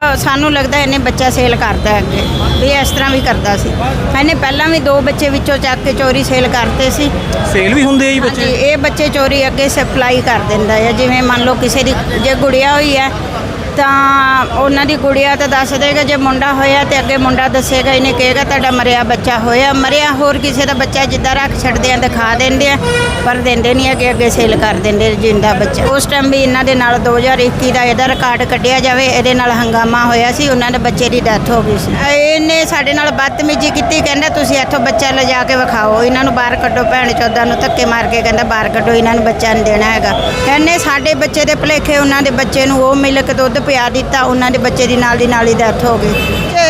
ਸਾਨੂੰ ਲੱਗਦਾ ਇਹਨੇ ਬੱਚਾ ਸੇਲ ਕਰਦਾ ਹੈ ਅੱਗੇ ਵੀ ਇਸ ਤਰ੍ਹਾਂ ਵੀ ਕਰਦਾ ਸੀ। ਇਹਨੇ ਪਹਿਲਾਂ ਵੀ ਦੋ ਬੱਚੇ ਵਿੱਚੋਂ ਚੱਕ ਕੇ ਚੋਰੀ ਸੇਲ ਕਰਤੇ ਸੀ। ਸੇਲ ਵੀ ਹੁੰਦੇ ਆ ਜੀ ਹਾਂਜੀ ਬੱਚੇ ਇਹ ਬੱਚੇ ਚੋਰੀ ਅੱਗੇ ਸਪਲਾਈ ਕਰ ਦਿੰਦਾ ਹੈ ਜਿਵੇਂ ਮੰਨ ਲਓ ਕਿਸੇ ਦੀ ਜੇ ਗੁੜੀਆ ਹੋਈ ਹੈ ਤਾਂ ਉਹਨਾਂ ਦੀ ਗੁੜੀਆ ਤਾਂ ਦੱਸ ਦੇਗਾ ਜੇ ਮੁੰਡਾ ਹੋਇਆ ਤੇ ਅੱਗੇ ਮੁੰਡਾ ਦੱਸੇਗਾ, ਇਹਨੇ ਕਹੇਗਾ ਤੁਹਾਡਾ ਮਰਿਆ ਬੱਚਾ ਹੋਇਆ। ਮਰਿਆ ਹੋਰ ਕਿਸੇ ਦਾ ਬੱਚਾ ਜਿੱਦਾਂ ਰੱਖ ਛੱਡਦੇ ਆ, ਦਿਖਾ ਦਿੰਦੇ ਆ, ਪਰ ਦਿੰਦੇ ਨਹੀਂ ਅੱਗੇ ਅੱਗੇ ਸੇਲ ਕਰ ਦਿੰਦੇ ਜਿੰਦਾ ਬੱਚਾ। ਉਸ ਟਾਈਮ ਵੀ ਇਹਨਾਂ ਦੇ ਨਾਲ 2021 ਦਾ ਇਹਦਾ ਰਿਕਾਰਡ ਕੱਢਿਆ ਜਾਵੇ, ਇਹਦੇ ਨਾਲ ਹੰਗਾਮਾ ਹੋਇਆ ਸੀ, ਉਹਨਾਂ ਦੇ ਬੱਚੇ ਦੀ ਡੈਥ ਹੋ ਗਈ ਸੀ। ਇਹਨੇ ਸਾਡੇ ਨਾਲ ਬਦਤਮੀਜ਼ੀ ਕੀਤੀ, ਕਹਿੰਦਾ ਤੁਸੀਂ ਇੱਥੋਂ ਬੱਚਾ ਲਿਜਾ ਕੇ ਵਿਖਾਓ, ਇਹਨਾਂ ਨੂੰ ਬਾਹਰ ਕੱਢੋ ਭੈਣ ਚੋਦਾਂ ਨੂੰ, ਧੱਕੇ ਮਾਰ ਕੇ ਕਹਿੰਦਾ ਬਾਹਰ ਕੱਢੋ, ਇਹਨਾਂ ਨੂੰ ਬੱਚਾ ਨਹੀਂ ਦੇਣਾ ਹੈਗਾ। ਇਹਨੇ ਸਾਡੇ ਬੱਚੇ ਦੇ ਭੁਲੇਖੇ, ਉਹਨਾਂ ਦੇ ਬੱਚੇ ਨੂੰ ਉਹ ਮਿਲਕ ਦੁੱਧ ਪਿਆ ਦਿੱਤਾ ਉਹਨਾਂ ਦੇ ਬੱਚੇ ਦੀ ਨਾਲ ਦੀ ਨਾਲ ਹੀ ਡੈਥ ਹੋ ਗਈ।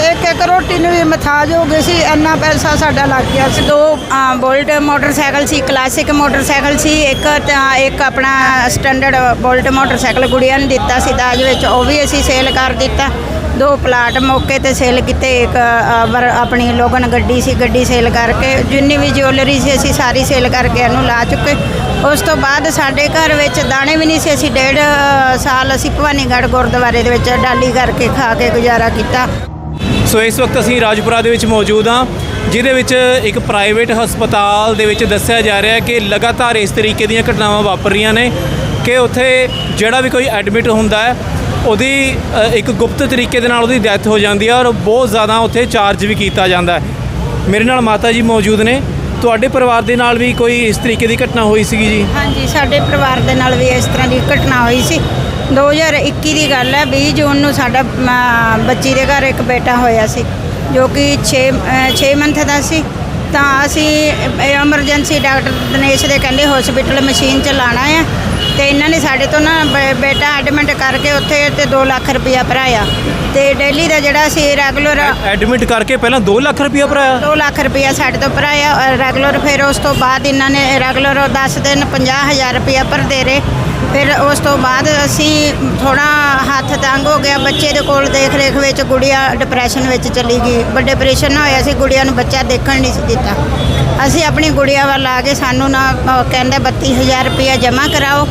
ਇੱਕ ਇੱਕ ਰੋਟੀ ਨੂੰ ਵੀ ਮਥਾਜ ਹੋ ਗਈ ਸੀ ਇੰਨਾ ਪੈਸਾ ਸਾਡਾ ਲੱਗ ਗਿਆ ਸੀ। ਦੋ ਅ, ਬੋਲਟ ਮੋਟਰਸਾਈਕਲ ਸੀ ਕਲਾਸਿਕ ਮੋਟਰਸਾਈਕਲ ਸੀ ਇੱਕ ਤਾਂ ਇੱਕ ਆਪਣਾ ਸਟੈਂਡਰਡ ਬੋਲਟ ਮੋਟਰਸਾਈਕਲ ਗੁੜੀਆਂ ਨੂੰ ਦਿੱਤਾ ਸੀ ਦਾਜ ਵਿੱਚ ਉਹ ਵੀ ਅਸੀਂ ਸੇਲ ਕਰ ਦਿੱਤਾ। ਦੋ ਪਲਾਟ ਮੌਕੇ ਤੇ ਸੇਲ ਕੀਤੇ ਇੱਕ ਅ, ਵਰ- ਆਪਣੀ ਲੋਗਨ ਗੱਡੀ ਸੀ ਗੱਡੀ ਸੇਲ ਕਰਕੇ ਜਿੰਨੀ ਵੀ ਜਿਊਲਰੀ ਸੀ ਅਸੀਂ ਸਾਰੀ ਸੇਲ ਕਰਕੇ ਇਹਨੂੰ ਲਾ ਚੁੱਕੇ। ਉਸ ਤੋਂ ਬਾਅਦ ਸਾਡੇ ਘਰ ਵਿੱਚ ਦਾਣੇ ਵੀ ਨਹੀਂ ਸੀ ਅਸੀਂ ਡੇਢ ਅ, ਸਾਲ ਅਸੀਂ ਭਵਾਨੀਗੜ੍ਹ ਗੁਰਦੁਆਰੇ ਦੇ ਵਿੱਚ ਡਾਲੀ ਕਰਕੇ ਖਾ ਕੇ ਗੁਜ਼ਾਰਾ ਕੀਤਾ। ਸੋ ਇਸ ਵਕਤ ਅਸੀਂ ਰਾਜਪੁਰਾ ਦੇ ਵਿੱਚ ਮੌਜੂਦ ਹਾਂ, ਜਿਹਦੇ ਵਿੱਚ ਇੱਕ ਪ੍ਰਾਈਵੇਟ ਹਸਪਤਾਲ ਦੇ ਵਿੱਚ ਦੱਸਿਆ ਜਾ ਰਿਹਾ ਹੈ ਕਿ ਲਗਾਤਾਰ ਇਸ ਤਰੀਕੇ ਦੀਆਂ ਘਟਨਾਵਾਂ ਵਾਪਰ ਰਹੀਆਂ ਨੇ ਕਿ ਉੱਥੇ ਜਿਹੜਾ ਵੀ ਕੋਈ ਐਡਮਿਟ ਹੁੰਦਾ ਹੈ, ਉਹਦੀ ਇੱਕ ਗੁਪਤ ਤਰੀਕੇ ਦੇ ਨਾਲ ਉਹਦੀ ਡੈਥ ਹੋ ਜਾਂਦੀ ਹੈ ਔਰ ਬਹੁਤ ਜ਼ਿਆਦਾ ਉੱਥੇ ਚਾਰਜ ਵੀ ਕੀਤਾ ਜਾਂਦਾ ਹੈ। ਮੇਰੇ ਨਾਲ ਮਾਤਾ ਜੀ ਮੌਜੂਦ ਨੇ। ਤੁਹਾਡੇ ਪਰਿਵਾਰ ਦੇ ਨਾਲ ਵੀ ਕੋਈ ਇਸ ਤਰੀਕੇ ਦੀ ਘਟਨਾ ਹੋਈ ਸੀਗੀ ਜੀ? ਹਾਂਜੀ, ਸਾਡੇ ਪਰਿਵਾਰ ਦੇ ਨਾਲ ਵੀ ਇਸ ਤਰ੍ਹਾਂ ਦੀ ਘਟਨਾ ਹੋਈ ਸੀ। 2021 ਦੀ ਗੱਲ ਹੈ 20 ਜੂਨ ਨੂੰ ਸਾਡਾ ਅਮ, ਬੱਚੀ ਦੇ ਘਰ ਇੱਕ ਬੇਟਾ ਹੋਇਆ ਸੀ ਜੋ ਕਿ 6 6 ਮੰਥ ਦਾ ਸੀ। ਤਾਂ ਅਸੀਂ ਐਮਰਜੈਂਸੀ ਡਾਕਟਰ ਦਿਨੇਸ਼ ਦੇ ਕਹਿੰਦੇ ਹਸਪੀਟਲ ਮਸ਼ੀਨ ਚ ਲਾਣਾ ਆ ਤੇ ਇਹਨਾਂ ਨੇ ਸਾਡੇ ਤੋਂ ਨਾ ਬੇ- ਬੇਟਾ ਐਡਮਿਟ ਕਰਕੇ ਉੱਥੇ ਤੇ 2 ਲੱਖ ਰੁਪਇਆ ਭਰਾਇਆ। ਤੇ ਡੇਲੀ ਦਾ ਜਿਹੜਾ ਸੀ ਰੈਗੂਲਰ ਐਡਮਿਟ ਕਰਕੇ ਪਹਿਲਾਂ 2 ਲੱਖ ਰੁਪਇਆ ਭਰਾਇਆ? 2 ਲੱਖ ਰੁਪਇਆ ਸਾਡੇ ਤੋਂ ਭਰਾਇਆ ਰੈਗੂਲਰ ਫਿਰ ਉਸ ਤੋਂ ਬਾਅਦ ਇਹਨਾਂ ਨੇ ਰੈਗੂਲਰ 10 ਦਿਨ 50000 ਰੁਪਇਆ ਭਰਦੇ ਰਹੇ। ਫਿਰ ਉਸ ਤੋਂ ਬਾਅਦ ਅਸੀਂ ਥੋੜਾ ਹੱਥ ਤੰਗ ਹੋ ਗਿਆ। ਬੱਚੇ ਦੇ ਕੋਲ ਦੇਖ ਰੇਖ ਵਿੱਚ ਗੁੜੀਆ ਡਿਪਰੈਸ਼ਨ ਵਿੱਚ ਚਲੀ ਗਈ। ਵੱਡੇ ਆਪਰੇਸ਼ਨ ਹੋਇਆ ਸੀ। ਗੁੜੀਆ ਨੂੰ ਬੱਚਾ ਦੇਖਣ ਨਹੀਂ ਸੀ ਦਿੱਤਾ। ਅਸੀਂ ਆਪਣੀ ਗੁੜੀਆ ਵੱਲ ਆ ਕੇ ਸਾਨੂੰ ਨਾ ਉਹ ਕਹਿੰਦਾ 32000 ਰੁਪਇਆ ਜਮ੍ਹਾਂ ਕਰਾਓ।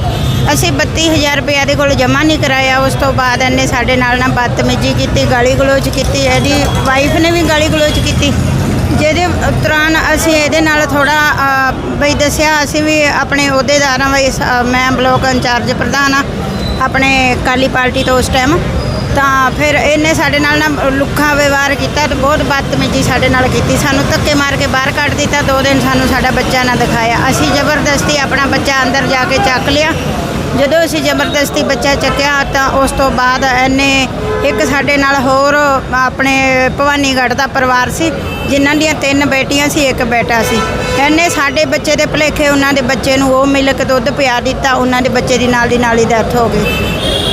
ਅਸੀਂ 32000 ਰੁਪਇਆ ਦੇ ਕੋਲ ਜਮ੍ਹਾਂ ਨਹੀਂ ਕਰਾਇਆ। ਉਸ ਤੋਂ ਬਾਅਦ ਇਹਨੇ ਸਾਡੇ ਨਾਲ ਨਾ ਬਦਤਮੀਜ਼ੀ ਕੀਤੀ ਗਾਲੀ ਗਲੋਚ ਕੀਤੀ। ਇਹਦੀ ਵਾਈਫ ਨੇ ਵੀ ਗਾਲੀ ਗਲੋਚ ਕੀਤੀ। ਜਿਹਦੇ ਦੌਰਾਨ ਅਸੀਂ ਇਹਦੇ ਨਾਲ ਥੋੜਾ ਬਈ ਦੱਸਿਆ, ਅਸੀਂ ਵੀ ਆਪਣੇ ਅਹੁਦੇਦਾਰਾਂ ਵੀ ਸ- ਮੈਂ ਬਲੋਕ ਇੰਚਾਰਜ ਪ੍ਰਧਾਨ ਆ, ਆਪਣੇ ਕਾਲੀ ਪਾਰਟੀ ਤੋਂ ਉਸ ਟਾਈਮ ਤਾਂ ਫਿਰ ਇਹਨੇ ਸਾਡੇ ਨਾਲ ਨਾ ਲੁੱਖਾ ਵਿਵਹਾਰ ਕੀਤਾ ਤੇ ਬਹੁਤ ਬਦਤਮੀਜ਼ੀ ਸਾਡੇ ਨਾਲ ਕੀਤੀ। ਸਾਨੂੰ ਧੱਕੇ ਮਾਰ ਕੇ ਬਾਹਰ ਕੱਢ ਦਿੱਤਾ, ਦੋ ਦਿਨ ਸਾਨੂੰ ਸਾਡਾ ਬੱਚਾ ਨਾ ਦਿਖਾਇਆ। ਅਸੀਂ ਜ਼ਬਰਦਸਤੀ ਆਪਣਾ ਬੱਚਾ ਅੰਦਰ ਜਾ ਕੇ ਚੱਕ ਲਿਆ। ਜਦੋਂ ਅਸੀਂ ਜ਼ਬਰਦਸਤੀ ਬੱਚਾ ਚੱਕਿਆ, ਤਾਂ ਉਸ ਤੋਂ ਬਾਅਦ ਇਹਨੇ ਇੱਕ ਸਾਡੇ ਨਾਲ ਹੋਰ, ਆਪਣੇ ਭਵਾਨੀਗੜ੍ਹ ਦਾ ਪਰਿਵਾਰ ਸੀ ਜਿਨ੍ਹਾਂ ਦੀਆਂ ਤਿੰਨ ਬੇਟੀਆਂ ਸੀ, ਇੱਕ ਬੇਟਾ ਸੀ। ਇਹਨੇ ਸਾਡੇ ਬੱਚੇ ਦੇ ਭੁਲੇਖੇ, ਉਹਨਾਂ ਦੇ ਬੱਚੇ ਨੂੰ ਉਹ ਮਿਲਕ ਦੁੱਧ ਪਿਆ ਦਿੱਤਾ, ਉਹਨਾਂ ਦੇ ਬੱਚੇ ਦੀ ਨਾਲ ਦੀ ਨਾਲ ਹੀ ਡੈਥ ਹੋ ਗਈ।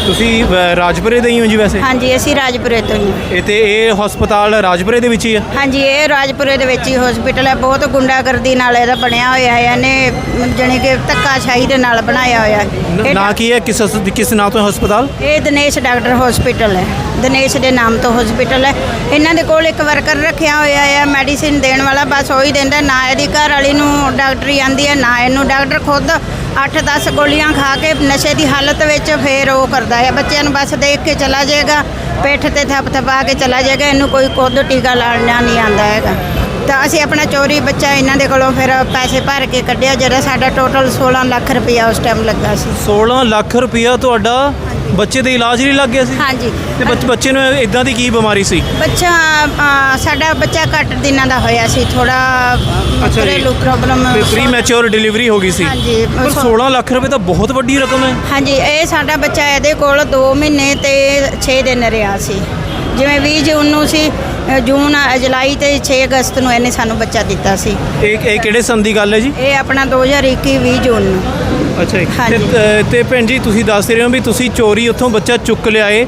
ਤੁਸੀਂ ਅ, ਰਾਜਪੁਰੇ ਦੇ ਹੀ ਹੋ ਜੀ ਵੈਸੇ? ਹਾਂਜੀ ਅਸੀਂ ਰਾਜਪੁਰੇ ਤੋਂ ਹੀ ਹਾਂ। ਇਹ ਤੇ ਇਹ ਹਸਪਤਾਲ ਰਾਜਪੁਰੇ ਦੇ ਵਿੱਚ ਹੀ ਆ? ਹਾਂਜੀ ਇਹ ਰਾਜਪੁਰੇ ਦੇ ਵਿੱਚ ਹੀ ਹਸਪੀਟਲ ਹੈ। ਬਹੁਤ ਗੁੰਡਾਗਰਦੀ ਨਾਲ ਇਹਦਾ ਬਣਿਆ ਹੋਇਆ ਹੈ। ਇਹਨੇ ਜਾਣੀ ਕਿ ਧੱਕਾਸ਼ਾਹੀ ਦੇ ਨਾਲ ਬਣਾਇਆ ਹੋਇਆ ਹੈ। ਨ- ਇਹ ਨਾਂ ਕੀ ਹੈ? ਕਿਸ ਹਸ- ਕਿਸ ਨਾਂ ਤੋਂ ਹਸਪਤਾਲ? ਇਹ ਦਿਨੇਸ਼ ਡਾਕਟਰ ਹਸਪੀਟਲ ਹੈ। ਦਿਨੇਸ਼ ਦੇ ਨਾਮ ਤੋਂ ਹਸਪੀਟਲ ਹੈ। ਇਹਨਾਂ ਦੇ ਕੋਲ ਇੱਕ ਵਰਕਰ ਰੱਖਿਆ ਹੋਇਆ ਹੈ। ਮੈਡੀਸਿਨ ਦੇਣ ਵਾਲਾ ਬਸ ਉਹੀ ਦਿੰਦਾ ਨਾ ਇਹਦੀ ਘਰ ਵਾਲੀ ਨੂੰ ਡਾਕਟਰੀ ਆਂਦੀ ਹੈ ਨਾ ਇਹਨੂੰ। ਡਾਕਟਰ ਖੁਦ 8-10 ਗੋਲੀਆਂ ਖਾ ਕੇ ਨਸ਼ੇ ਦੀ ਹਾਲਤ ਵਿੱਚ ਫੇਰ ਉਹ ਕਰਦਾ ਹੈ। ਬੱਚਿਆਂ ਨੂੰ ਬਸ ਦੇਖ ਕੇ ਚਲਾ ਜਾਏਗਾ, ਪਿੱਠ ਤੇ ਥੱਪ ਥਪਾ ਕੇ ਚਲਾ ਜਾਏਗਾ, ਇਹਨੂੰ ਕੋਈ ਖੁਦ ਟੀਕਾ ਲਾਉਣਾ ਨਹੀਂ ਆਂਦਾ ਹੈਗਾ। ਤਾਂ ਅਸੀਂ ਆਪਣਾ ਚੋਰੀ ਬੱਚਾ ਇਹਨਾਂ ਦੇ ਕੋਲੋਂ ਫਿਰ ਪੈਸੇ ਭਰ ਕੇ ਕੱਢਿਆ ਜਿਹੜਾ ਸਾਡਾ ਟੋਟਲ 16 ਲੱਖ ਰੁਪਇਆ ਉਸ ਟਾਈਮ ਲੱਗਾ ਸੀ। 16 ਲੱਖ ਰੁਪਇਆ ਤੁਹਾਡਾ ਬੱਚੇ ਦੇ ਇਲਾਜ ਲਈ ਲੱਗ ਗਿਆ ਸੀ? ਹਾਂਜੀ। ਤੇ ਬੱਚ- ਬੱਚੇ ਨੂੰ ਇਦਾਂ ਦੀ ਕੀ ਬਿਮਾਰੀ ਸੀ? ਬੱਚਾ ਅ, ਸਾਡਾ ਬੱਚਾ ਘੱਟ ਦਿਨਾਂ ਦਾ ਹੋਇਆ ਸੀ ਥੋੜਾ ਜੀ। ਘਰੇਲੂ ਪ੍ਰੋਬਲਮ ਪ੍ਰੀ ਮੈਚੁਰ ਡਿਲੀਵਰੀ ਹੋ ਗਈ ਸੀ। ਹਾਂਜੀ, ਪਰ ਸੋ- 16 ਲੱਖ ਰੁਪਏ ਤਾਂ ਬਹੁਤ ਵੱਡੀ ਰਕਮ ਹੈ। ਹਾਂਜੀ ਇਹ ਸਾਡਾ ਬੱਚਾ ਇਹਦੇ ਕੋਲ 2 ਮਹੀਨੇ ਤੇ 6 ਦਿਨ ਰਿਹਾ ਸੀ। ਜਿਵੇਂ 20 ਜੂਨ ਨੂੰ ਸੀ ਜੂਨ ਜੁਲਾਈ ਤੇ 6 ਅਗਸਤ ਨੂੰ ਇਹਨੇ ਸਾਨੂੰ ਬੱਚਾ ਦਿੱਤਾ ਸੀ। ਇਹ ਇਹ ਕਿਹੜੇ ਸੰਨ ਦੀ ਗੱਲ ਹੈ ਜੀ? ਇਹ ਆਪਣਾ 2021 20 ਜੂਨ ਨੂੰ। ਅੱਛਾ ਜੀ। ਤੇ- ਤੇ ਭੈਣ ਜੀ ਤੁਸੀਂ ਦੱਸ ਰਹੇ ਹੋ ਵੀ ਤੁਸੀਂ ਚੋਰੀ ਉੱਥੋਂ ਬੱਚਾ ਚੁੱਕ ਲਿਆਏ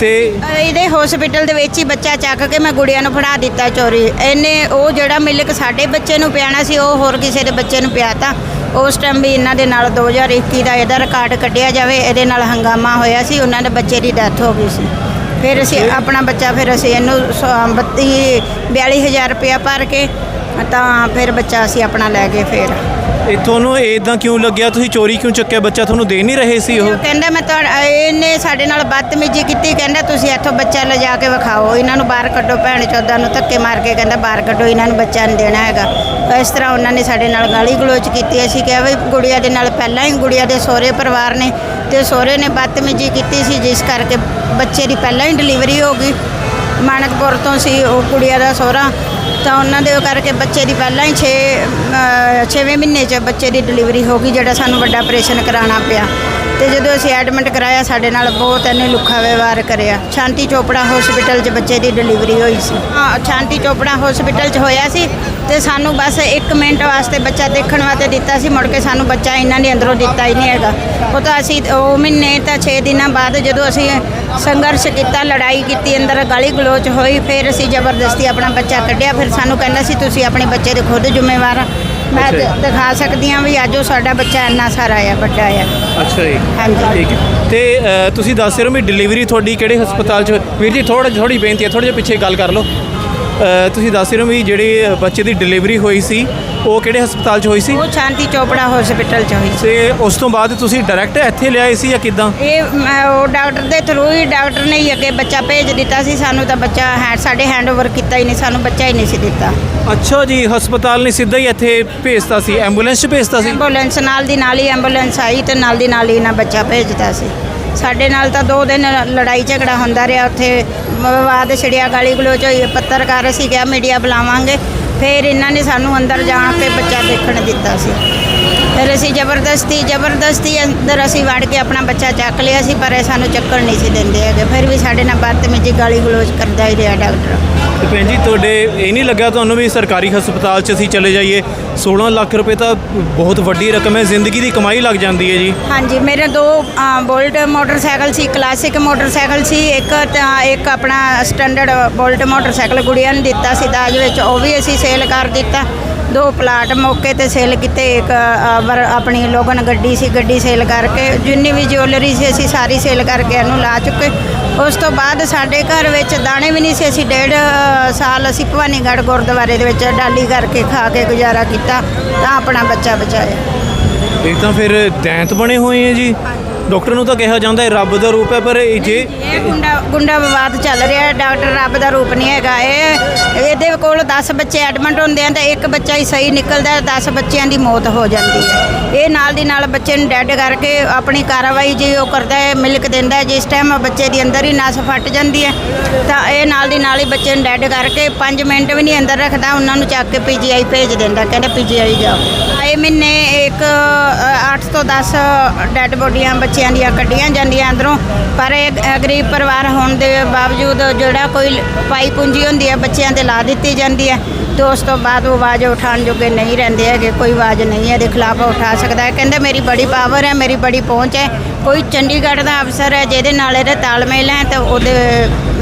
ਤੇ ਅ, ਇਹਦੇ ਹਸਪੀਟਲ ਦੇ ਵਿੱਚ ਹੀ ਬੱਚਾ ਚੱਕ ਕੇ ਮੈਂ ਗੁੜੀਆਂ ਨੂੰ ਫੜਾ ਦਿੱਤਾ ਚੋਰੀ। ਇਹਨੇ ਉਹ ਜਿਹੜਾ ਮਿਲਕ ਸਾਡੇ ਬੱਚੇ ਨੂੰ ਪਿਆਣਾ ਸੀ ਉਹ ਹੋਰ ਕਿਸੇ ਦੇ ਬੱਚੇ ਨੂੰ ਪਿਆਤਾ। ਉਸ ਟਾਈਮ ਵੀ ਇਹਨਾਂ ਦੇ ਨਾਲ 2021 ਦਾ ਇਹਦਾ ਰਿਕਾਰਡ ਕੱਢਿਆ ਜਾਵੇ ਇਹਦੇ ਨਾਲ ਹੰਗਾਮਾ ਹੋਇਆ ਸੀ ਉਹਨਾਂ ਦੇ ਬੱਚੇ ਦੀ ਡੈਥ ਹੋ ਗਈ ਸੀ। ਫਿਰ ਅਸੀਂ ਆਪਣਾ ਬੱਚਾ ਫਿਰ ਅਸੀਂ ਇਹਨੂੰ 32 42000 ਰੁਪਇਆ ਭਰ ਕੇ ਤਾਂ ਫਿਰ ਬੱਚਾ ਅਸੀਂ ਆਪਣਾ ਲੈ ਗਏ ਫਿਰ। ਇਹ ਤੁਹਾਨੂੰ ਇਦਾਂ ਕਿਉਂ ਲੱਗਿਆ? ਤੁਸੀਂ ਚੋਰੀ ਕਿਉਂ ਚੱਕਿਆ? ਬੱਚਾ ਤੁਹਾਨੂੰ ਦੇ ਨਹੀਂ ਰਹੇ ਸੀ ਉਹ? ਕਹਿੰਦਾ ਮੈਂ ਤੁਹਾਡਾ, ਇਹਨੇ ਸਾਡੇ ਨਾਲ ਬਦਤਮੀਜ਼ੀ ਕੀਤੀ। ਕਹਿੰਦਾ ਤੁਸੀਂ ਇੱਥੋਂ ਬੱਚਾ ਲਿਜਾ ਕੇ ਵਿਖਾਓ। ਇਹਨਾਂ ਨੂੰ ਬਾਹਰ ਕੱਢੋ ਭੈਣ ਚੋਦਾਂ ਨੂੰ, ਧੱਕੇ ਮਾਰ ਕੇ ਕਹਿੰਦਾ ਬਾਹਰ ਕੱਢੋ, ਇਹਨਾਂ ਨੂੰ ਬੱਚਾ ਨਹੀਂ ਦੇਣਾ ਹੈਗਾ। ਇਸ ਤਰ੍ਹਾਂ ਉਹਨਾਂ ਨੇ ਸਾਡੇ ਨਾਲ ਗਾਲੀ ਗਲੋਚ ਕੀਤੀ। ਅਸੀਂ ਕਿਹਾ ਵੀ ਗੁੜੀਆ ਦੇ ਨਾਲ ਪਹਿਲਾਂ ਹੀ ਗੁੜੀਆ ਦੇ ਸਹੁਰੇ ਪਰਿਵਾਰ ਨੇ ਤੇ ਸਹੁਰੇ ਨੇ ਬਦਤਮੀਜ਼ੀ ਕੀਤੀ ਸੀ, ਜਿਸ ਕਰਕੇ ਬੱਚੇ ਦੀ ਪਹਿਲਾਂ ਹੀ ਡਿਲੀਵਰੀ ਹੋ ਗਈ। ਮਾਨਕਪੁਰ ਤੋਂ ਸੀ, ਉਹ ਕੁੜੀਆ ਦਾ ਸਹੁਰਾ। ਤਾਂ ਉਹਨਾਂ ਦੇ ਕਰਕੇ ਬੱਚੇ ਦੀ ਪਹਿਲਾਂ ਹੀ 6 ਛੇਵੇਂ ਮਹੀਨੇ 'ਚ ਬੱਚੇ ਦੀ ਡਿਲੀਵਰੀ ਹੋ ਗਈ, ਜਿਹੜਾ ਸਾਨੂੰ ਵੱਡਾ ਆਪਰੇਸ਼ਨ ਕਰਾਉਣਾ ਪਿਆ। ਤੇ ਜਦੋਂ ਅਸੀਂ ਐਡਮਿਟ ਕਰਾਇਆ ਸਾਡੇ ਨਾਲ ਬਹੁਤ ਇਹਨੇ ਲੁੱਖਾ ਵਿਵਹਾਰ ਕਰਿਆ। ਸ਼ਾਂਤੀ ਚੋਪੜਾ ਹਸਪੀਟਲ 'ਚ ਬੱਚੇ ਦੀ ਡਿਲੀਵਰੀ ਹੋਈ ਸੀ। ਹਾਂ ਸ਼ਾਂਤੀ ਚੋਪੜਾ ਹਸਪੀਟਲ 'ਚ ਹੋਇਆ ਸੀ ਤੇ ਸਾਨੂੰ ਬਸ 1 ਮਿੰਟ ਵਾਸਤੇ ਬੱਚਾ ਦੇਖਣ ਵਾਸਤੇ ਦਿੱਤਾ ਸੀ ਮੁੜ ਕੇ ਸਾਨੂੰ ਬੱਚਾ ਇਹਨਾਂ ਨੇ ਅੰਦਰੋਂ ਦਿੱਤਾ ਹੀ ਨਹੀਂ ਹੈਗਾ। ਉਹ ਤਾਂ ਅਸੀਂ ਉਹ ਮਹੀਨੇ ਤਾਂ 6 ਦਿਨਾਂ ਬਾਅਦ ਜਦੋਂ ਅਸੀਂ ਸੰਘਰਸ਼ ਕੀਤਾ ਲੜਾਈ ਕੀਤੀ ਅੰਦਰ ਗਾਲੀ ਗਲੋਚ ਹੋਈ ਫਿਰ ਅਸੀਂ ਜ਼ਬਰਦਸਤੀ ਆਪਣਾ ਬੱਚਾ ਕੱਢਿਆ। ਫਿਰ ਸਾਨੂੰ ਕਹਿੰਦਾ ਸੀ ਤੁਸੀਂ ਆਪਣੇ ਬੱਚੇ ਦੇ ਖੁਦ ਜ਼ਿੰਮੇਵਾਰ। ਮੈਂ ਦਿਖਾ ਸਕਦੀ ਹਾਂ ਵੀ ਅੱਜ ਉਹ ਸਾਡਾ ਬੱਚਾ ਇੰਨਾ ਸਾਰਾ ਆ ਵੱਡਾ ਆ। ਅੱਛਾ ਜੀ। ਹਾਂਜੀ। ਠੀਕ ਹੈ। ਤੇ ਅ, ਤੁਸੀਂ ਦੱਸ ਰਹੇ ਹੋ ਵੀ ਡਿਲੀਵਰੀ ਤੁਹਾਡੀ ਕਿਹੜੇ ਹਸਪਤਾਲ 'ਚ ਹੋਈ? ਵੀਰ ਜੀ ਥੋੜਾ ਥੋੜੀ ਬੇਨਤੀ ਹੈ ਥੋੜਾ ਜਿਹਾ ਪਿੱਛੇ ਗੱਲ ਕਰ ਲਓ। ਅ, ਤੁਸੀਂ ਦੱਸ ਰਹੇ ਹੋ ਵੀ ਜਿਹੜੇ ਬੱਚੇ ਦੀ ਡਿਲੀਵਰੀ ਹੋਈ ਸੀ ਉਹ ਕਿਹੜੇ ਹਸਪਤਾਲ 'ਚ ਹੋਈ ਸੀ? ਉਹ ਸ਼ਾਂਤੀ ਚੋਪੜਾ ਹਸਪੀਟਲ 'ਚ ਹੋਈ ਸੀ। ਤੇ ਉਸ ਤੋਂ ਬਾਅਦ ਤੁਸੀਂ ਡਾਇਰੈਕਟ ਇੱਥੇ ਲਿਆਏ ਸੀ ਜਾਂ ਕਿੱਦਾਂ? ਇਹ ਉਹ ਡਾਕਟਰ ਦੇ ਥਰੂ ਹੀ ਡਾਕਟਰ ਨੇ ਹੀ ਅੱਗੇ ਬੱਚਾ ਭੇਜ ਦਿੱਤਾ ਸੀ। ਸਾਨੂੰ ਤਾਂ ਬੱਚਾ ਹੈ ਸਾਡੇ ਹੈਂਡਓਵਰ ਕੀਤਾ ਹੀ ਨਹੀਂ ਸਾਨੂੰ ਬੱਚਾ ਹੀ ਨਹੀਂ ਸੀ ਦਿੱਤਾ। ਅੱਛਾ ਜੀ ਹਸਪਤਾਲ ਨੇ ਸਿੱਧਾ ਹੀ ਇੱਥੇ ਭੇਜਤਾ ਸੀ ਐਂਬੂਲੈਂਸ 'ਚ ਭੇਜਤਾ ਸੀ? ਐਂਬੂਲੈਂਸ ਨਾਲ ਦੀ ਨਾਲ ਹੀ ਐਂਬੂਲੈਂਸ ਆਈ ਤੇ ਨਾਲ ਦੀ ਨਾਲ ਹੀ ਨਾ ਬੱਚਾ ਭੇਜਦਾ ਸੀ। ਸਾਡੇ ਨਾਲ ਤਾਂ ਦੋ ਦਿਨ ਲੜਾਈ ਝਗੜਾ ਹੁੰਦਾ ਰਿਹਾ। ਉੱਥੇ ਵਿਵਾਦ ਛਿੜਿਆ ਗਾਲੀ ਗਲੋਚ ਹੋਈ ਪੱਤਰਕਾਰ ਅਸੀਂ ਕਿਹਾ ਮੀਡੀਆ ਬੁਲਾਵਾਂਗੇ। ਫਿਰ ਇਹਨਾਂ ਨੇ ਸਾਨੂੰ ਅੰਦਰ ਜਾਣ ਕੇ ਬੱਚਾ ਦੇਖਣ ਦਿੱਤਾ ਸੀ। ਫਿਰ ਅਸੀਂ ਜ਼ਬਰਦਸਤੀ ਜ਼ਬਰਦਸਤੀ ਅੰਦਰ ਅਸੀਂ ਵੜ ਕੇ ਆਪਣਾ ਬੱਚਾ ਚੱਕ ਲਿਆ ਸੀ, ਪਰ ਇਹ ਸਾਨੂੰ ਚੱਕਣ ਨਹੀਂ ਸੀ ਦਿੰਦੇ ਹੈਗੇ। ਫਿਰ ਵੀ ਸਾਡੇ ਨਾਲ ਬਦਤਮੀਜ਼ੀ ਗਾਲੀ ਗਲੋਚ ਕਰਦਾ ਹੀ ਰਿਹਾ ਡਾਕਟਰ। ਤੇ ਭੈਣ ਜੀ ਤੁਹਾਡੇ ਇਹ ਨਹੀਂ ਲੱਗਾ ਤੁਹਾਨੂੰ ਵੀ ਸਰਕਾਰੀ ਹਸਪਤਾਲ 'ਚ ਅਸੀਂ ਚਲੇ ਜਾਈਏ? 16 ਲੱਖ ਰੁਪਏ ਤਾਂ ਬਹੁਤ ਵੱਡੀ ਰਕਮ ਹੈ ਜ਼ਿੰਦਗੀ ਦੀ ਕਮਾਈ ਲੱਗ ਜਾਂਦੀ ਹੈ ਜੀ। ਹਾਂਜੀ ਮੇਰੇ ਦੋ ਬੋਲਟ ਮੋਟਰਸਾਈਕਲ ਸੀ ਕਲਾਸਿਕ ਮੋਟਰਸਾਈਕਲ ਸੀ ਇੱਕ ਤਾਂ ਇੱਕ ਆਪਣਾ ਸਟੈਂਡਰਡ ਬੋਲਟ ਮੋਟਰਸਾਈਕਲ ਗੁੜੀਆਂ ਨੂੰ ਦਿੱਤਾ ਸੀ ਦਾਜ ਵਿੱਚ ਉਹ ਵੀ ਅਸੀਂ ਸੇਲ ਕਰ ਦਿੱਤਾ। ਦੋ ਪਲਾਟ ਮੌਕੇ ਤੇ ਸੇਲ ਕੀਤੇ ਇੱਕ ਅ, ਆਪਣੀ ਲੋਗਨ ਗੱਡੀ ਸੀ ਗੱਡੀ ਸੇਲ ਕਰਕੇ ਜਿੰਨੀ ਵੀ ਜਿਊਲਰੀ ਸੀ ਅਸੀਂ ਸਾਰੀ ਸੇਲ ਕਰਕੇ ਇਹਨੂੰ ਲਾ ਚੁੱਕੇ। ਉਸ ਤੋਂ ਬਾਅਦ ਸਾਡੇ ਘਰ ਵਿੱਚ ਦਾਣੇ ਵੀ ਨਹੀਂ ਸੀ। ਅਸੀਂ ਡੇਢ ਸਾਲ ਅਸੀਂ ਭਵਾਨੀਗੜ੍ਹ ਗੁਰਦੁਆਰੇ ਦੇ ਵਿੱਚ ਡਾਲੀ ਕਰਕੇ ਖਾ ਕੇ ਗੁਜ਼ਾਰਾ ਕੀਤਾ ਤਾਂ ਆਪਣਾ ਬੱਚਾ ਬਚਾਇਆ। ਇਹ ਤਾਂ ਫਿਰ ਦੈਂਤ ਬਣੇ ਹੋਏ ਹੈ ਜੀ। ਡਾਕਟਰ ਨੂੰ ਤਾਂ ਕਿਹਾ ਜਾਂਦਾ ਹੈ ਰੱਬ ਦਾ ਰੂਪ ਹੈ, ਪਰ ਇਹ ਜੇ ਇਹ ਗੁੰਡਾ ਗੁੰਡਾ ਵਿਵਾਦ ਚੱਲ ਰਿਹਾ ਹੈ, ਡਾਕਟਰ ਰੱਬ ਦਾ ਰੂਪ ਨਹੀਂ ਹੈਗਾ। ਇਹ ਇਹਦੇ ਕੋਲ 10 ਬੱਚੇ ਐਡਮਿਟ ਹੁੰਦੇ ਆ, ਤਾਂ ਇੱਕ ਬੱਚਾ ਹੀ ਸਹੀ ਨਿਕਲਦਾ ਹੈ 10 ਬੱਚਿਆਂ ਦੀ ਮੌਤ ਹੋ ਜਾਂਦੀ ਹੈ। ਇਹ ਨਾਲ ਦੀ ਨਾਲ ਬੱਚੇ ਨੂੰ ਡੈਡ ਕਰਕੇ ਆਪਣੀ ਕਾਰਵਾਈ ਜੇ ਉਹ ਕਰਦਾ ਹੈ, ਮਿਲਕ ਦਿੰਦਾ ਹੈ, ਜਿਸ ਟਾਈਮ ਬੱਚੇ ਦੀ ਅੰਦਰ ਹੀ ਨਸ ਫਟ ਜਾਂਦੀ ਹੈ, ਤਾਂ ਇਹ ਨਾਲ ਦੀ ਨਾਲ ਹੀ ਬੱਚੇ ਨੂੰ ਡੈਡ ਕਰਕੇ 5 ਮਿੰਟ ਵੀ ਨਹੀਂ ਅੰਦਰ ਰੱਖਦਾ, ਉਹਨਾਂ ਨੂੰ ਚੱਕ ਕੇ ਪੀਜੀਆਈ ਭੇਜ ਦਿੰਦਾ, ਕਹਿੰਦਾ ਪੀਜੀਆਈ ਜਾਓ। ਮਹੀਨੇ ਇੱਕ 8 ਤੋਂ 10 ਡੈੱਡ ਬੋਡੀਆਂ ਬੱਚਿਆਂ ਦੀਆਂ ਕੱਢੀਆਂ ਜਾਂਦੀਆਂ ਅੰਦਰੋਂ। ਪਰ ਇਹ ਗਰੀਬ ਪਰਿਵਾਰ ਹੋਣ ਦੇ ਬਾਵਜੂਦ ਜਿਹੜਾ ਕੋਈ ਪਾਈ ਪੂੰਜੀ ਹੁੰਦੀ ਹੈ, ਬੱਚਿਆਂ ਤੇ ਲਾ ਦਿੱਤੀ ਜਾਂਦੀ ਹੈ। ਤੇ ਉਸ ਤੋਂ ਬਾਅਦ ਉਹ ਆਵਾਜ਼ ਉਠਾਉਣ ਜੋਗੇ ਨਹੀਂ ਰਹਿੰਦੇ ਹੈਗੇ, ਕੋਈ ਆਵਾਜ਼ ਨਹੀਂ ਹੈ, ਇਹਦੇ ਖਿਲਾਫ ਉਠਾ ਸਕਦਾ ਹੈ। ਕਹਿੰਦੇ ਮੇਰੀ ਬੜੀ ਪਾਵਰ ਹੈ, ਮੇਰੀ ਬੜੀ ਪਹੁੰਚ ਹੈ। ਕੋਈ ਚੰਡੀਗੜ੍ਹ ਦਾ ਅਫਸਰ ਹੈ, ਜਿਹਦੇ ਨਾਲ ਇਹਦਾ ਤਾਲਮੇਲ ਹੈ, ਤੇ ਉਹਦੇ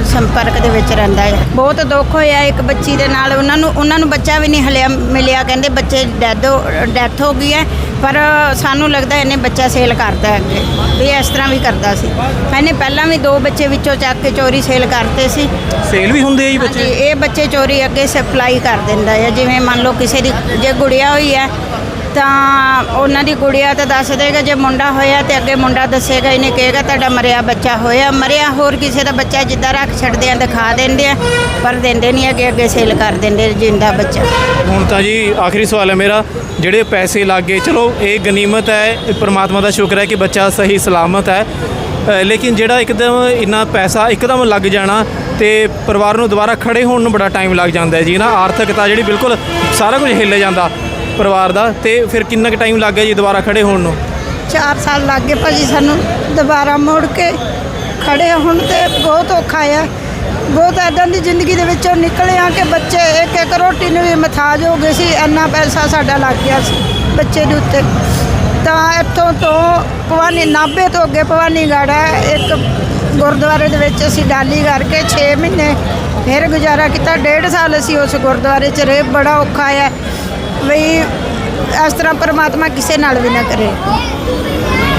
ਸੰਪਰਕ ਦੇ ਵਿੱਚ ਰਹਿੰਦਾ ਹੈ। ਬਹੁਤ ਦੁੱਖ ਹੋਇਆ ਇੱਕ ਬੱਚੀ ਦੇ ਨਾਲ। ਉਹਨਾਂ ਨੂੰ ਉਹਨਾਂ ਨੂੰ ਬੱਚਾ ਵੀ ਨਹੀਂ ਹਲਿਆ ਮਿਲਿਆ। ਕਹਿੰਦੇ ਬੱਚੇ ਡੈਥ ਡੈਥ ਹੋ ਗਈ ਹੈ। ਪਰ ਸਾਨੂੰ ਲੱਗਦਾ ਇਹਨੇ ਬੱਚਾ ਸੇਲ ਕਰਦਾ ਹੈ ਅੱਗੇ। ਵੀ ਇਸ ਤਰ੍ਹਾਂ ਵੀ ਕਰਦਾ ਸੀ। ਇਹਨੇ ਪਹਿਲਾਂ ਵੀ ਦੋ ਬੱਚੇ ਵਿੱਚੋਂ ਚੱਕ ਕੇ ਚੋਰੀ ਸੇਲ ਕਰਤੇ ਸੀ। ਸੇਲ ਵੀ ਹੁੰਦੇ ਆ ਜੀ ਬੱਚੇ? ਇਹ ਬੱਚੇ ਚੋਰੀ ਅੱਗੇ ਸਪਲਾਈ ਕਰ ਦਿੰਦਾ ਹੈ। ਜਿਵੇਂ ਮੰਨ ਲਓ ਕਿਸੇ ਦੀ ਜੇ ਗੁੜੀਆ ਹੋਈ ਹੈ ਤਾਂ ਉਹਨਾਂ ਦੀ ਗੁੜੀਆ ਤਾਂ ਦੱਸ ਦੇਗਾ ਜੇ ਮੁੰਡਾ ਹੋਇਆ ਤੇ ਅੱਗੇ ਮੁੰਡਾ ਦੱਸੇਗਾ, ਇਹਨੇ ਕਹੇਗਾ ਤੁਹਾਡਾ ਮਰਿਆ ਬੱਚਾ ਹੋਇਆ। ਮਰਿਆ ਹੋਰ ਕਿਸੇ ਦਾ ਬੱਚਾ ਜਿੱਦਾਂ ਰੱਖ ਛੱਡਦੇ ਆ, ਦਿਖਾ ਦਿੰਦੇ ਆ, ਪਰ ਦਿੰਦੇ ਨਹੀਂ ਅੱਗੇ ਅੱਗੇ ਸੇਲ ਕਰ ਦਿੰਦੇ ਜਿੰਦਾ ਬੱਚਾ। ਹੁਣ ਤਾਂ ਜੀ ਆਖਰੀ ਸਵਾਲ ਹੈ ਮੇਰਾ, ਜਿਹੜੇ ਪੈਸੇ ਲੱਗੇ, ਚਲੋ ਇਹ ਗਨੀਮਤ ਹੈ ਪਰਮਾਤਮਾ ਦਾ ਸ਼ੁਕਰ ਹੈ ਕਿ ਬੱਚਾ ਸਹੀ ਸਲਾਮਤ ਹੈ। ਲੇਕਿਨ ਜਿਹੜਾ ਇੱਕਦਮ ਇੰਨਾ ਪੈਸਾ ਇੱਕਦਮ ਲੱਗ ਜਾਣਾ ਤੇ ਪਰਿਵਾਰ ਨੂੰ ਦੁਬਾਰਾ ਖੜੇ ਹੋਣ ਨੂੰ ਬੜਾ ਟਾਈਮ ਲੱਗ ਜਾਂਦਾ ਹੈ ਜੀ, ਨਾ ਆਰਥਿਕਤਾ ਜਿਹੜੀ ਬਿਲਕੁਲ ਸਾਰਾ ਕੁਝ ਹਿੱਲ ਜਾਂਦਾ। ਪਰਿਵਾਰ ਦਾ ਤੇ ਫਿਰ ਕਿੰਨਾ ਕੁ ਟਾਈਮ ਲੱਗ ਗਿਆ ਜੀ ਦੁਬਾਰਾ ਖੜੇ ਹੋਣ ਨੂੰ? 4 ਸਾਲ ਲੱਗ ਗਏ ਭਾਜੀ ਸਾਨੂੰ ਦੁਬਾਰਾ ਮੁੜ ਕੇ ਖੜੇ ਹੁਣ ਤੇ ਬਹੁਤ ਔਖਾ ਆ। ਬਹੁਤ ਐਦਾਂ ਦੀ ਜ਼ਿੰਦਗੀ ਦੇ ਵਿੱਚੋਂ ਨਿਕਲੇ ਆ ਕਿ ਬੱਚੇ ਇੱਕ ਇੱਕ ਰੋਟੀ ਨੂੰ ਵੀ ਮਥਾਜ ਹੋ ਗਏ ਸੀ, ਇੰਨਾ ਪੈਸਾ ਸਾਡਾ ਲੱਗ ਗਿਆ ਸੀ ਬੱਚੇ ਦੇ ਉੱਤੇ। ਤਾਂ ਇੱਥੋਂ ਤੋਂ ਭਵਾਨੀ ਨਾਭੇ ਤੋਂ ਅੱਗੇ ਭਵਾਨੀਗੜ੍ਹ ਹੈ ਇੱਕ ਗੁਰਦੁਆਰੇ ਦੇ ਵਿੱਚ ਅਸੀਂ ਡਾਲੀ ਕਰਕੇ 6 ਮਹੀਨੇ ਫਿਰ ਗੁਜ਼ਾਰਾ ਕੀਤਾ। ਡੇਢ ਸਾਲ ਅਸੀਂ ਉਸ ਗੁਰਦੁਆਰੇ 'ਚ ਰਹੇ, ਬੜਾ ਔਖਾ ਆ। ਵੀ ਇਸ ਤਰ੍ਹਾਂ ਪਰਮਾਤਮਾ ਕਿਸੇ ਨਾਲ ਵੀ ਨਾ ਕਰੇ।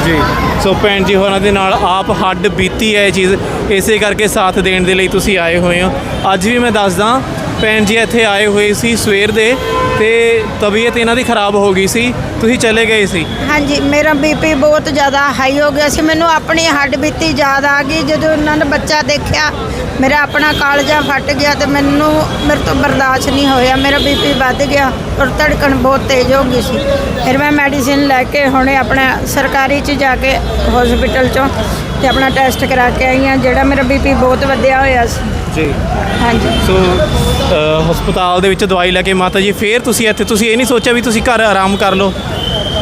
ਜੀ। ਸੋ ਭੈਣ ਜੀ, ਹੋਰਾਂ ਦੇ ਨਾਲ ਆਪ ਹੱਡ ਬੀਤੀ ਹੈ ਇਹ ਚੀਜ਼। ਇਸੇ ਕਰਕੇ ਸਾਥ ਦੇਣ ਦੇ ਲਈ ਤੁਸੀਂ ਆਏ ਹੋਏ ਹੋ। ਅੱਜ ਵੀ ਮੈਂ ਦੱਸਦਾ ਭੈਣ ਜੀ ਇੱਥੇ ਆਏ ਹੋਏ ਸੀ ਸਵੇਰ ਦੇ ਤੇ ਤਬੀਅਤ ਇਹਨਾਂ ਦੀ ਖਰਾਬ ਹੋ ਗਈ ਸੀ। ਤੁਸੀਂ ਚਲੇ ਗਏ ਸੀ। ਹਾਂਜੀ, ਮੇਰਾ ਬੀਪੀ ਬਹੁਤ ਜ਼ਿਆਦਾ ਹਾਈ ਹੋ ਗਿਆ ਸੀ। ਮੈਨੂੰ ਆਪਣੀ ਹੱਡ ਬੀਤੀ ਯਾਦ ਆ ਗਈ। ਜਦੋਂ ਉਹਨਾਂ ਨੇ ਬੱਚਾ ਦੇਖਿਆ, ਮੇਰਾ ਆਪਣਾ ਕਾਲਜਾ ਫਟ ਗਿਆ ਤੇ ਮੈਨੂੰ, ਮੇਰੇ ਤੋਂ ਬਰਦਾਸ਼ਤ ਨਹੀਂ ਹੋਇਆ। ਮੇਰਾ ਬੀਪੀ ਵੱਧ ਗਿਆ ਔਰ ਧੜਕਣ ਬਹੁਤ ਤੇਜ਼ ਹੋ ਗਈ ਸੀ। ਫਿਰ ਮੈਂ ਮੈਡੀਸਿਨ ਲੈ ਕੇ ਹੁਣੇ ਆਪਣਾ ਸਰਕਾਰੀ ਚ ਜਾ ਕੇ ਹਸਪੀਟਲ ਚੋਂ ਤੇ ਆਪਣਾ ਟੈਸਟ ਕਰਾ ਕੇ ਆਈ ਹਾਂ, ਜਿਹੜਾ ਮੇਰਾ ਬੀਪੀ ਬਹੁਤ ਵਧਿਆ ਹੋਇਆ ਸੀ। ਜੀ। ਹਾਂਜੀ। ਸੋ ਅ, ਹਸਪਤਾਲ ਦੇ ਵਿੱਚ ਦਵਾਈ ਲੈ ਕੇ ਮਾਤਾ ਜੀ ਫੇਰ ਤੁਸੀਂ ਇੱਥੇ ਤੁਸੀਂ ਇਹ ਨਹੀਂ ਸੋਚਿਆ ਵੀ ਤੁਸੀਂ ਘਰ ਆਰਾਮ ਕਰ ਲਓ?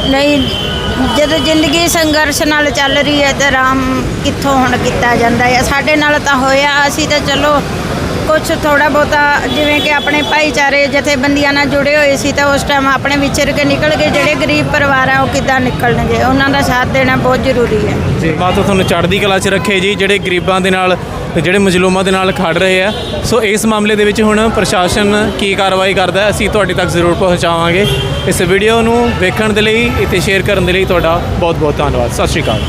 ਨਹੀਂ ਜਦੋਂ ਜ਼ਿੰਦਗੀ ਸੰਘਰਸ਼ ਨਾਲ ਚੱਲ ਰਹੀ ਹੈ ਤੇ ਆਰਾਮ ਕਿੱਥੋਂ ਹੁਣ ਕੀਤਾ ਜਾਂਦਾ ਹੈ? ਸਾਡੇ ਨਾਲ ਤਾਂ ਹੋਇਆ ਅਸੀਂ ਤਾਂ ਚਲੋ ਕੁਝ ਥੋੜਾ ਬਹੁਤਾ ਜਿਵੇਂ ਕਿ ਆਪਣੇ ਭਾਈਚਾਰੇ, ਜਥੇਬੰਦੀਆਂ ਨਾਲ ਜੁੜੇ ਹੋਏ ਸੀ ਤਾਂ ਉਸ ਟਾਈਮ ਆਪਣੇ ਵਿਚਰ ਕੇ ਨਿਕਲ ਗਏ ਜਿਹੜੇ ਗਰੀਬ ਪਰਿਵਾਰ ਆ, ਉਹ ਕਿੱਦਾਂ ਨਿਕਲਣਗੇ? ਉਹਨਾਂ ਦਾ ਸਾਥ ਦੇਣਾ ਬਹੁਤ ਜ਼ਰੂਰੀ ਹੈ। ਜੀ ਮਾਤਾ ਤੁਹਾਨੂੰ ਚੜ੍ਹਦੀ ਕਲਾ 'ਚ ਰੱਖੇ ਜੀ, ਜਿਹੜੇ ਗਰੀਬਾਂ ਦੇ ਨਾਲ ਤੇ ਜਿਹੜੇ ਮਜ਼ਲੂਮਾਂ ਦੇ ਨਾਲ ਖੜ ਰਹੇ ਆ। ਸੋ ਇਸ ਮਾਮਲੇ ਦੇ ਵਿੱਚ ਹੁਣ ਪ੍ਰਸ਼ਾਸਨ ਕੀ ਕਾਰਵਾਈ ਕਰਦਾ ਅਸੀਂ ਤੁਹਾਡੇ ਤੱਕ ਜ਼ਰੂਰ ਪਹੁੰਚਾਵਾਂਗੇ। ਇਸ ਵੀਡੀਓ ਨੂੰ ਵੇਖਣ ਦੇ ਲਈ ਅਤੇ ਸ਼ੇਅਰ ਕਰਨ ਦੇ ਲਈ ਤੁਹਾਡਾ ਬਹੁਤ ਬਹੁਤ ਧੰਨਵਾਦ। ਸਤਿ ਸ਼੍ਰੀ ਅਕਾਲ।